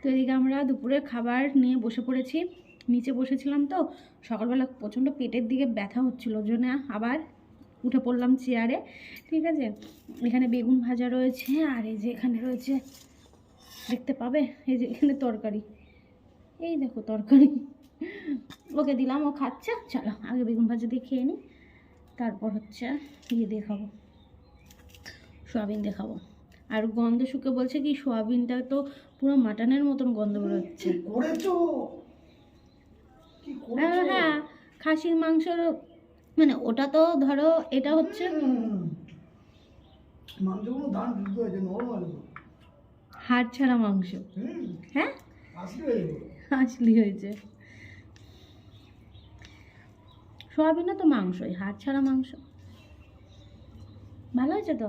তো এদিকে আমরা দুপুরের খাবার নিয়ে বসে পড়েছি। নিচে বসেছিলাম তো, সকালবেলা প্রচণ্ড পেটের দিকে ব্যথা হচ্ছিল জন্য আবার উঠে পড়লাম চেয়ারে ঠিক আছে? এখানে বেগুন ভাজা রয়েছে, আর এই যে এখানে রয়েছে, দেখতে পাবে? এই যে এখানে তরকারি। এই দেখো তরকারি। ওকে দিলাম, ও খাচ্ছে। চলো, আগে বেগুন ভাজা দিয়ে খেয়ে নিই তারপর হচ্ছে ইয়ে দিয়ে খাব সোয়াবিন দিয়ে খাব আর গন্ধ শুকে বলছে কি সোয়াবিনটা তো পুরো মাটনের মতন গন্ধ বেরোচ্ছে হ্যাঁ হ্যাঁ খাসির মাংসর মানে ওটা তো ধরো এটা হচ্ছে হাড় ছাড়া মাংস। হ্যাঁ? আসলে হয়ে হয়েছে। সোয়াবিনও তো মাংসই হাড় ছাড়া মাংস। ভালো হয়েছে তো?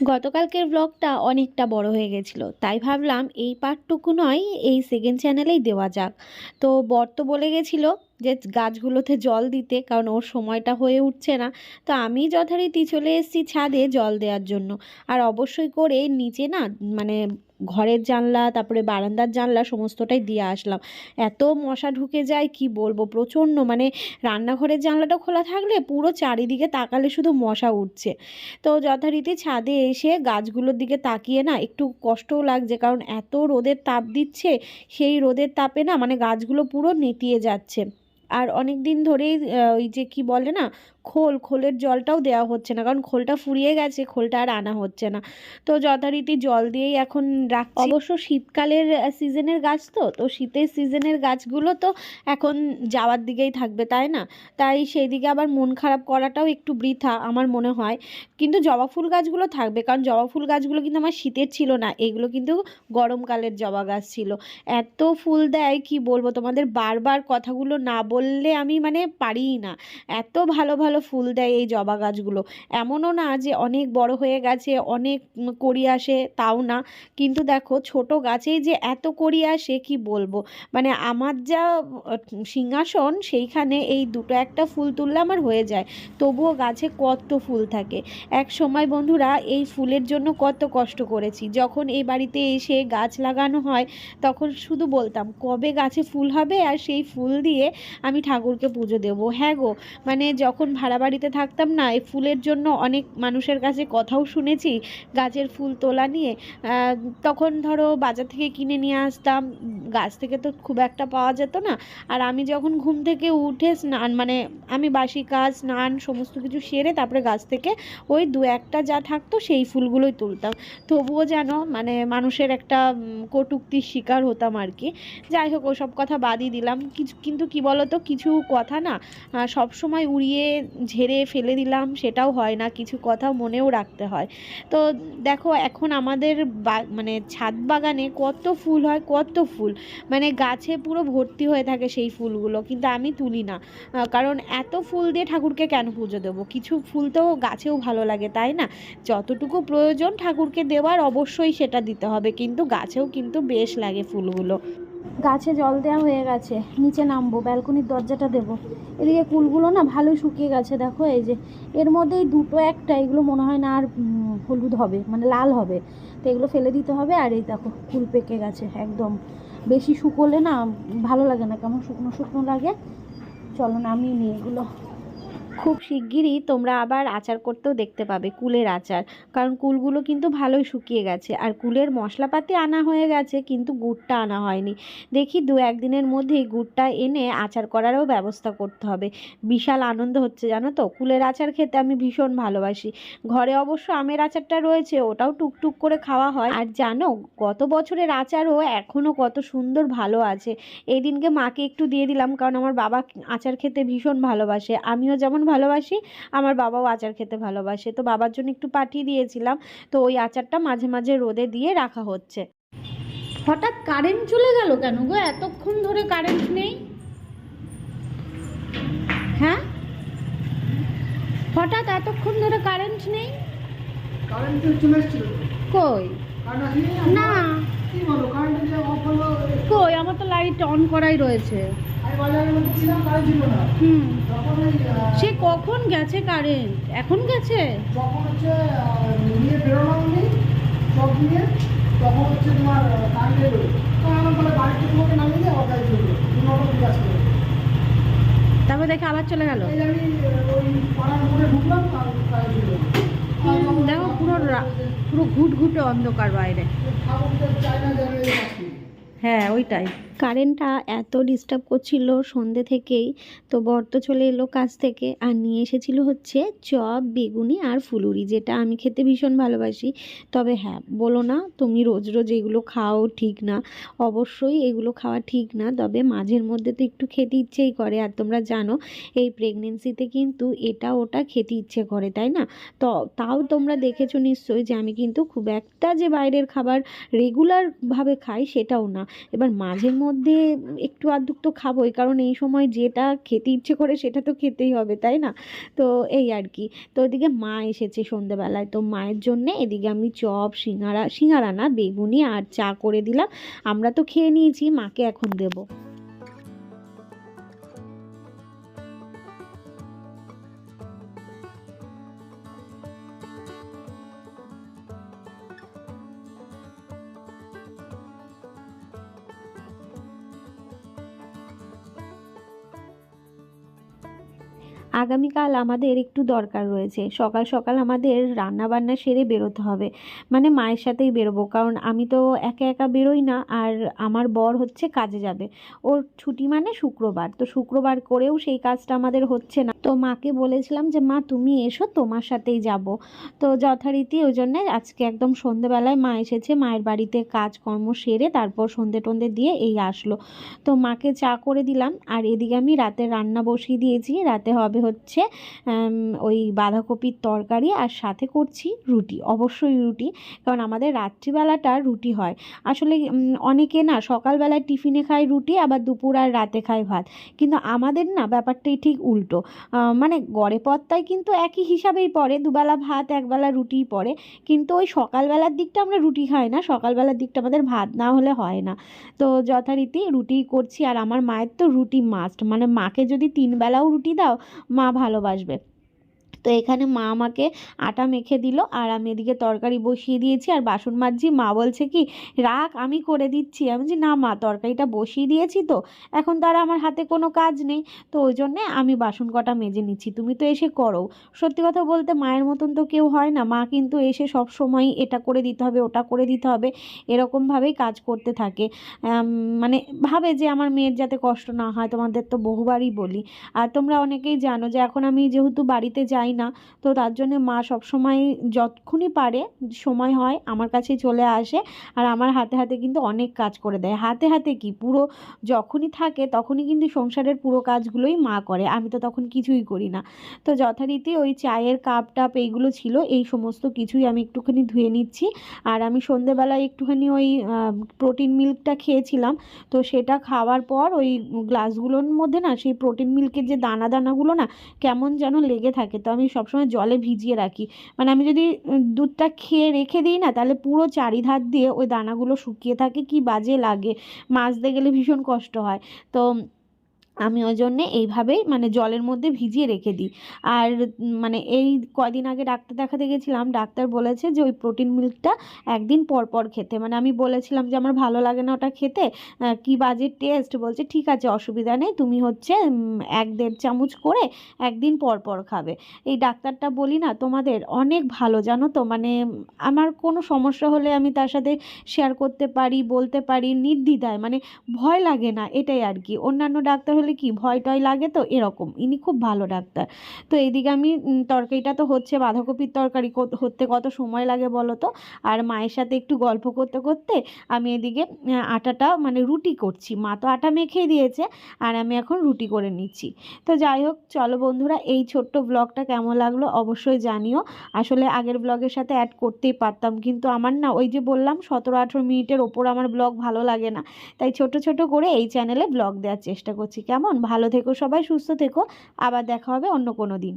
গতকালকের ব্লগটা অনেকটা বড় হয়ে গেছিল। তাই ভাবলাম এই পার্টটুকু নয়, এই সেকেন্ড চ্যানেলেই দেওয়া যাক। তো বর তো বলে গেছিল যে গাছগুলোতে জল দিতে, কারণ ওর সময়টা হয়ে উঠছে না। তো আমি যথারীতি চলে এসেছি ছাদে জল দেওয়ার জন্য। আর অবশ্যই করে নিচে না মানে ঘরের জানলা, তারপরে বারান্দার জানলা সমস্তটাই দিয়ে আসলাম। এত মশা ঢুকে যায়, কি বলব? প্রচণ্ড মানে রান্নাঘরের জানলাটা খোলা থাকলে পুরো চারিদিকে তাকালে শুধু মশা উঠছে। তো যথারীতি ছাদে এসে গাছগুলোর দিকে তাকিয়ে না একটু কষ্টও লাগছে, কারণ এত রোদের তাপ দিচ্ছে, সেই রোদের তাপে না মানে গাছগুলো পুরো নেতিয়ে যাচ্ছে। আর অনেক দিন ধরেই ওই যে কি বলে না খোল, খোলের জলটাও দেওয়া হচ্ছে না, কারণ খোলটা ফুরিয়ে গেছে, খোলটা আর আনা হচ্ছে না। তো যথারীতি জল দিয়েই এখন রাখছি। অবশ্য শীতকালের সিজনের গাছ তো তো শীতের সিজনের গাছগুলো তো এখন যাওয়ার দিকেই থাকবে, তাই না? তাই সেই দিকে আবার মন খারাপ করাটাও একটু বৃথা, আমার মনে হয়। কিন্তু জবা ফুল গাছগুলো থাকবে, কারণ জবা ফুল গাছগুলো কিন্তু আমার শীতের ছিল না, এগুলো কিন্তু গরমকালের জবা গাছ ছিল। এত ফুল দেয়, কি বলব তোমাদের? বারবার কথাগুলো না বললে আমি মানে পারিই না। এত ভালো ভালো ফুল দেয় এই জবা গাছগুলো। এমনও না যে অনেক বড় হয়ে গেছে, অনেক কড়ি আসে, তাও না। কিন্তু দেখো, ছোট গাছেই যে এত করি আসে, কি বলব? মানে আমার যা সিংহাসন, সেইখানে এই দুটো একটা ফুল তুললে আমার হয়ে যায়। তবুও গাছে কত ফুল থাকে। এক সময় বন্ধুরা, এই ফুলের জন্য কত কষ্ট করেছি। যখন এই বাড়িতে এসে গাছ লাগানো হয়, তখন শুধু বলতাম, কবে গাছে ফুল হবে? আর সেই ফুল দিয়ে আমি ঠাকুরকে পুজো দেবো। হ্যাঁ গো মানে যখন ভাড়া বাড়িতে থাকতাম না, এই ফুলের জন্য অনেক মানুষের কাছে কথাও শুনেছি, গাছের ফুল তোলা নিয়ে। তখন ধরো বাজার থেকে কিনে নিয়ে আসতাম গাছ থেকে তো খুব একটা পাওয়া যেত না। আর আমি যখন ঘুম থেকে উঠে স্নান মানে আমি বাসি কাজ, স্নান সমস্ত কিছু সেরে তারপরে গাছ থেকে ওই দু একটা যা থাকতো সেই ফুলগুলোই তুলতাম। তবুও যেন মানে মানুষের একটা কটূক্তির শিকার হতাম আর কি। যাই হোক, ওসব কথা বাদই দিলাম। কিছু, কিন্তু কি বলতো, কিছু কথা না সব সময় উড়িয়ে ঝেড়ে ফেলে দিলাম, সেটাও হয় না। কিছু কথা মনেও রাখতে হয়। তো দেখো, এখন আমাদের মানে ছাদ বাগানে কত ফুল হয়, কত ফুল। মানে গাছে পুরো ভর্তি হয়ে থাকে সেই ফুলগুলো, কিন্তু আমি তুলি না। কারণ এত ফুল দিয়ে ঠাকুরকে কেন পুজো দেবো? কিছু ফুল তো গাছেও ভালো লাগে, তাই না? যতটুকু প্রয়োজন ঠাকুরকে দেওয়ার অবশ্যই সেটা দিতে হবে, কিন্তু গাছেও কিন্তু বেশ লাগে ফুলগুলো। গাছে জল দেওয়া হয়ে গেছে, নিচে নামবো, ব্যালকনির দরজাটা দেবো। এদিকে কুলগুলো না ভালোই শুকিয়ে গেছে, দেখো এই যে। এর মধ্যেই দুটো একটা, এগুলো মনে হয় না আর হলুদ হবে মানে লাল হবে। তো এগুলো ফেলে দিতে হবে, আর এই দেখো, কুল পেকে গেছে, একদম। বেশি শুকোলে না ভালো লাগে না, কেমন শুকনো শুকনো লাগে। চলো না আমি নিয়ে এগুলো। খুব শিগগিরই তোমরা আবার আচার করতেও দেখতে পাবে কুলের আচার। কারণ কুলগুলো কিন্তু ভালোই শুকিয়ে গেছে। আর কুলের মশলাপাতি আনা হয়ে গেছে, কিন্তু গুড়টা আনা হয়নি। দেখি দু একদিনের মধ্যেই গুড়টা এনে আচার করারও ব্যবস্থা করতে হবে। বিশাল আনন্দ হচ্ছে জানো তো? কুলের আচার খেতে আমি ভীষণ ভালোবাসি। ঘরে অবশ্য আমের আচারটা রয়েছে, ওটাও টুকটুক করে খাওয়া হয়। আর জানো, গত বছরের আচারও এখনও কত সুন্দর ভালো আছে। এই দিনকে মাকে একটু দিয়ে দিলাম, কারণ আমার বাবা আচার খেতে ভীষণ ভালোবাসে। আমিও যেমন ভালোবাসি আমার বাবাও আচার খেতে ভালোবাসে। তো বাবার জন্য একটু পাঠিয়ে দিয়েছিলাম তো ওই আচারটা মাঝে মাঝে রোদে দিয়ে রাখা হচ্ছে। হঠাৎ কারেন্ট চলে গেল কেন গো? এতক্ষণ ধরে কারেন্ট নেই? হ্যাঁ? হঠাৎ এতক্ষণ ধরে কারেন্ট নেই? কারেন্ট চলে এসেছিল। কই? না। কি বলো কারেন্ট যে অফ হলো কই? আমার তো লাইট অন করাই রয়েছে। সে কখন গেছে কারেন্ট এখন গেছে? যখন হচ্ছে নিয়ে বেরোলাম আমি সব নিয়ে। তখন হচ্ছে তোমার কারেন্ট এলো। তো বলে বাড়িতে তোমাকে নামিয়ে দিয়ে আবার গাড়ি চলল দু করে তারপর দেখে আবার চলে গেল। দেখো পুরো পুরো ঘুট ঘুটে অন্ধকার বাইরে। হ্যাঁ ওইটাই। কারেন্টটা এত ডিস্টার্ব করছিল সন্ধে থেকেই। তো বর্ত চলে এলো কাজ থেকে আর নিয়ে এসেছিল হচ্ছে চপ, বেগুনি আর ফুলুরি, যেটা আমি খেতে ভীষণ ভালোবাসি। তবে হ্যাঁ বলো না, তুমি রোজ রোজ এগুলো খাও ঠিক না। অবশ্যই এগুলো খাওয়া ঠিক না, তবে মাঝের মধ্যে তো একটু খেতে ইচ্ছেই করে। আর তোমরা জানো, এই প্রেগনেন্সিতে কিন্তু এটা ওটা খেতে ইচ্ছে করে, তাই না? তো তাও তোমরা দেখেছ নিশ্চয়ই যে আমি কিন্তু খুব একটা যে বাইরের খাবার রেগুলারভাবে খাই সেটাও না। এবার মাঝের মধ্যে একটু আধটু তো খাবোই, কারণ এই সময় যেটা খেতে ইচ্ছে করে সেটা তো খেতেই হবে, তাই না? তো এই আর কি। তো ওদিকে মা এসেছে সন্ধেবেলায়, তো মায়ের জন্যে এদিকে আমি চপ, সিঙ্গারা সিঙ্গারা না, বেগুনি আর চা করে দিলাম। আমরা তো খেয়ে নিয়েছি, মাকে এখন দেবো। আগামীকাল আমাদের একটু দরকার রয়েছে। সকাল সকাল আমাদের রান্না বান্না সেরে বেরোতে হবে। মানে মায়ের সাথেই বেরোবো। কারণ আমি তো একা একা বেরোই না আর আমার বর হচ্ছে কাজে যাবে। ওর ছুটি মানে শুক্রবার। তো শুক্রবার করেও সেই কাজটা আমাদের হচ্ছে না। তো মাকে বলেছিলাম যে, মা, তুমি এসো, তোমার সাথেই যাব। তো যথারীতি ওই জন্যে আজকে একদম সন্ধেবেলায় মা এসেছে, মায়ের বাড়িতে কাজকর্ম সেরে তারপর সন্ধে টন্ধে দিয়ে এই আসলো। তো মাকে চা করে দিলাম, আর এদিকে আমি রাতে রান্না বসিয়ে দিয়েছি। রাতে হবে হচ্ছে ওই বাঁধাকপির তরকারি আর সাথে করছি রুটি, অবশ্যই রুটি, কারণ আমাদের রাত্রিবেলাটা রুটি হয়। আসলে অনেকে না সকালবেলায় টিফিনে খায় রুটি, আবার দুপুর আর রাতে খায় ভাত। কিন্তু আমাদের না ব্যাপারটাই ঠিক উল্টো। মানে গড়ে পত্তায় কিন্তু একই হিসাবেই পড়ে। দুবেলা ভাত, একবেলা রুটিই পড়ে। কিন্তু ওই সকালবেলার দিকটা আমরা রুটি খাই না। সকালবেলার দিকটা আমাদের ভাত না হলে হয় না। তো যথারীতি রুটি করছি। আর আমার মায়ের তো রুটি মাস্ট মানে মাকে যদি তিনবেলাও রুটি দাও, মা ভালোবাসবে। তো এখানে মা আমাকে আটা মেখে দিল, আর আমি এদিকে তরকারি বসিয়ে দিয়েছি, আর বাসন মাজছি। মা বলছে কি, রাখ, আমি করে দিচ্ছি। আমি বলছি, না মা, তরকারিটা বসিয়ে দিয়েছি তো, এখন তো আর আমার হাতে কোনো কাজ নেই। তো ওই জন্যে আমি বাসন কটা মেজে নিচ্ছি। তুমি তো এসে করো। সত্যি কথা বলতে মায়ের মতন তো কেউ হয় না। মা কিন্তু এসে সব সময় এটা করে দিতে হবে, ওটা করে দিতে হবে এরকমভাবেই কাজ করতে থাকে। মানে ভাবে যে আমার মেয়ের যাতে কষ্ট না হয়, তোমাদের তো বহুবারই বলি। আর তোমরা অনেকেই জানো যে এখন আমি যেহেতু বাড়িতে যাই না। তো তার জন্য মা সবসময় যতক্ষণই পারে সময় হয় আমার কাছে চলে আসে আর আমার হাতে হাতে কিন্তু অনেক কাজ করে দেয়। হাতে হাতে কি? পুরো যখনই থাকে তখনই কিন্তু সংসারের পুরো কাজগুলোই মা করে। আমি তো তখন কিছুই করি না। তো যথারীতি ওই চায়ের কাপ টাপ এইগুলো ছিল, এই সমস্ত কিছুই আমি একটুখানি ধুয়ে নিচ্ছি। আর আমি সন্ধেবেলায় একটুখানি ওই প্রোটিন মিল্কটা খেয়েছিলাম। তো সেটা খাওয়ার পর ওই গ্লাসগুলোর মধ্যে না সেই প্রোটিন মিল্কের যে দানা দানাগুলো না কেমন যেন লেগে থাকে। তো আমি সবসময় জলে ভিজিয়ে রাখি। মানে আমি যদি দুধটা খেয়ে রেখে দিই না, তাহলে পুরো চারিধার দিয়ে ওই দানাগুলো শুকিয়ে থাকে, কি বাজে লাগে। মাজতে গেলে ভীষণ কষ্ট হয়। তো আমি ওই জন্যে এইভাবেই মানে জলের মধ্যে ভিজিয়ে রেখে দিই। আর মানে এই কদিন আগে ডাক্তার দেখাতে গেছিলাম, ডাক্তার বলেছে যে ওই প্রোটিন মিল্কটা একদিন পর পর খেতে। মানে আমি বলেছিলাম যে আমার ভালো লাগে না ওটা খেতে কি বাজে টেস্ট বলছে, ঠিক আছে, অসুবিধা নেই, তুমি হচ্ছে এক দেড় চামচ করে একদিন পর পর খাবে। এই ডাক্তারটা বলি, না, তোমাদের অনেক ভালো, জানো তো? মানে আমার কোনো সমস্যা হলে আমি তার সাথে শেয়ার করতে পারি, বলতে পারি, নির্দ্বিধায়। মানে ভয় লাগে না, এটাই আর কি। অন্যান্য ডাক্তার হলে কি ভয় টয় লাগে তো? এরকম। ইনি খুব ভালো ডাক্তার। তো এইদিকে আমি তরকারিটা তো হচ্ছে বাঁধাকপির তরকারি হতে কত সময় লাগে বলো তো? আর মায়ের সাথে একটু গল্প করতে করতে আমি এদিকে আটাটা মানে রুটি করছি। মা তো আটা মেখেই দিয়েছে, আর আমি এখন রুটি করে নিচ্ছি। তো যাই হোক, চলো বন্ধুরা, এই ছোট্ট ব্লগটা কেমন লাগল অবশ্যই জানিও। আসলে আগের ব্লগের সাথে অ্যাড করতেই পারতাম, কিন্তু আমার না, ওই যে বললাম, সতেরো আঠেরো মিনিটের ওপর আমার ব্লগ ভালো লাগে না। তাই ছোট ছোট করে এই চ্যানেলে ব্লগ দেওয়ার চেষ্টা করছি। কেমন? ভালো থেকো সবাই সুস্থ থেকো। আবার দেখা হবে অন্য কোনো দিন।